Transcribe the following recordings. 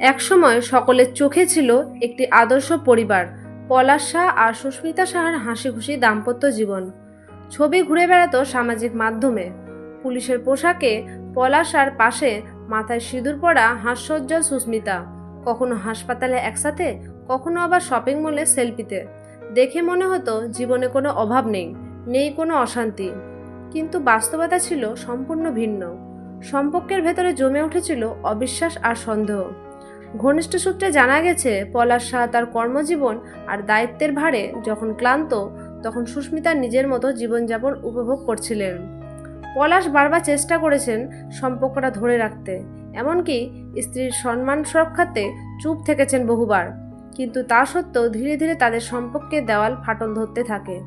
একসময় সকলের চোখে ছিল একটি আদর্শ পরিবার, পলাশ শাহ আর সুস্মিতা সাহার হাসি খুশি দাম্পত্য জীবন। ছবি ঘুরে বেড়াতো সামাজিক মাধ্যমে। পুলিশের পোশাকে পলাশ আর পাশে মাথায় সিঁদুর পরা হাস্যোজ্জ্বল সুস্মিতা, কখনো হাসপাতালে একসাথে, কখনো আবার শপিং মলে সেলফিতে। দেখে মনে হতো জীবনে কোনো অভাব নেই নেই কোনো অশান্তি। কিন্তু বাস্তবতা ছিল সম্পূর্ণ ভিন্ন। সম্পর্কের ভেতরে জমে উঠেছিল অবিশ্বাস আর সন্দেহ। ঘনিষ্ঠ সূত্রে জানা গেছে, পলাশ শাহ তার কর্মজীবন আর দায়িত্বের ভারে যখন ক্লান্ত, তখন সুস্মিতা নিজের মতো জীবনযাপন উপভোগ করছিলেন। পলাশ বারবার চেষ্টা করেছেন সম্পর্কটা ধরে রাখতে। এমনকি স্ত্রীর সম্মান সুরক্ষাতে চুপ থেকেছেন বহুবার। কিন্তু তা সত্ত্বেও ধীরে ধীরে তাদের সম্পর্কে দেওয়াল ফাটল ধরতে থাকে।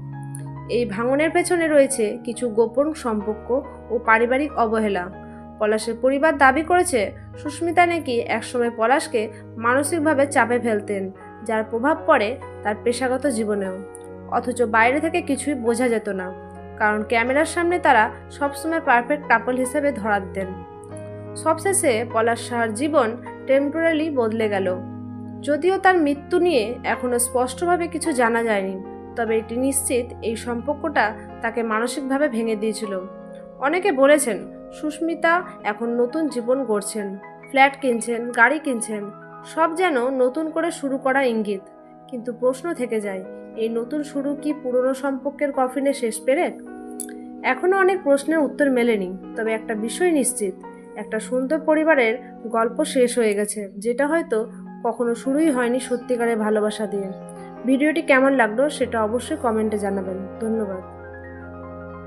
এই ভাঙনের পেছনে রয়েছে কিছু গোপন সম্পর্ক ও পারিবারিক অবহেলা। পলাশের পরিবার দাবি করেছে, সুস্মিতা নাকি একসময় পলাশকে মানসিকভাবে চাপে ফেলতেন, যার প্রভাব পড়ে তার পেশাগত জীবনেও। অথচ বাইরে থেকে কিছুই বোঝা যেত না, কারণ ক্যামেরার সামনে তারা সবসময় পারফেক্ট কাপল হিসেবে ধরা দিতেন। সবশেষে পলাশ শাহর জীবন টেম্পোরারি বদলে গেল। যদিও তার মৃত্যু নিয়ে এখনও স্পষ্টভাবে কিছু জানা যায়নি, তবে এটি নিশ্চিত এই সম্পর্কটা তাকে মানসিকভাবে ভেঙে দিয়েছিল। অনেকে বলেছেন সুস্মিতা এখন নতুন জীবন গড়ছেন, ফ্ল্যাট কিনছেন, গাড়ি কিনছেন, সব যেন নতুন করে শুরু করা ইঙ্গিত। কিন্তু প্রশ্ন থেকে যায়, এই নতুন শুরু কি পুরনো সম্পর্কের কফিনে শেষ পেরেক? এখনও অনেক প্রশ্নের উত্তর মেলেনি, তবে একটা বিষয় নিশ্চিত, একটা সুন্দর পরিবারের গল্প শেষ হয়ে গেছে, যেটা হয়তো কখনো শুরুই হয়নি সত্যিকারের ভালোবাসা দিয়ে। ভিডিওটি কেমন লাগল সেটা অবশ্যই কমেন্টে জানাবেন। ধন্যবাদ।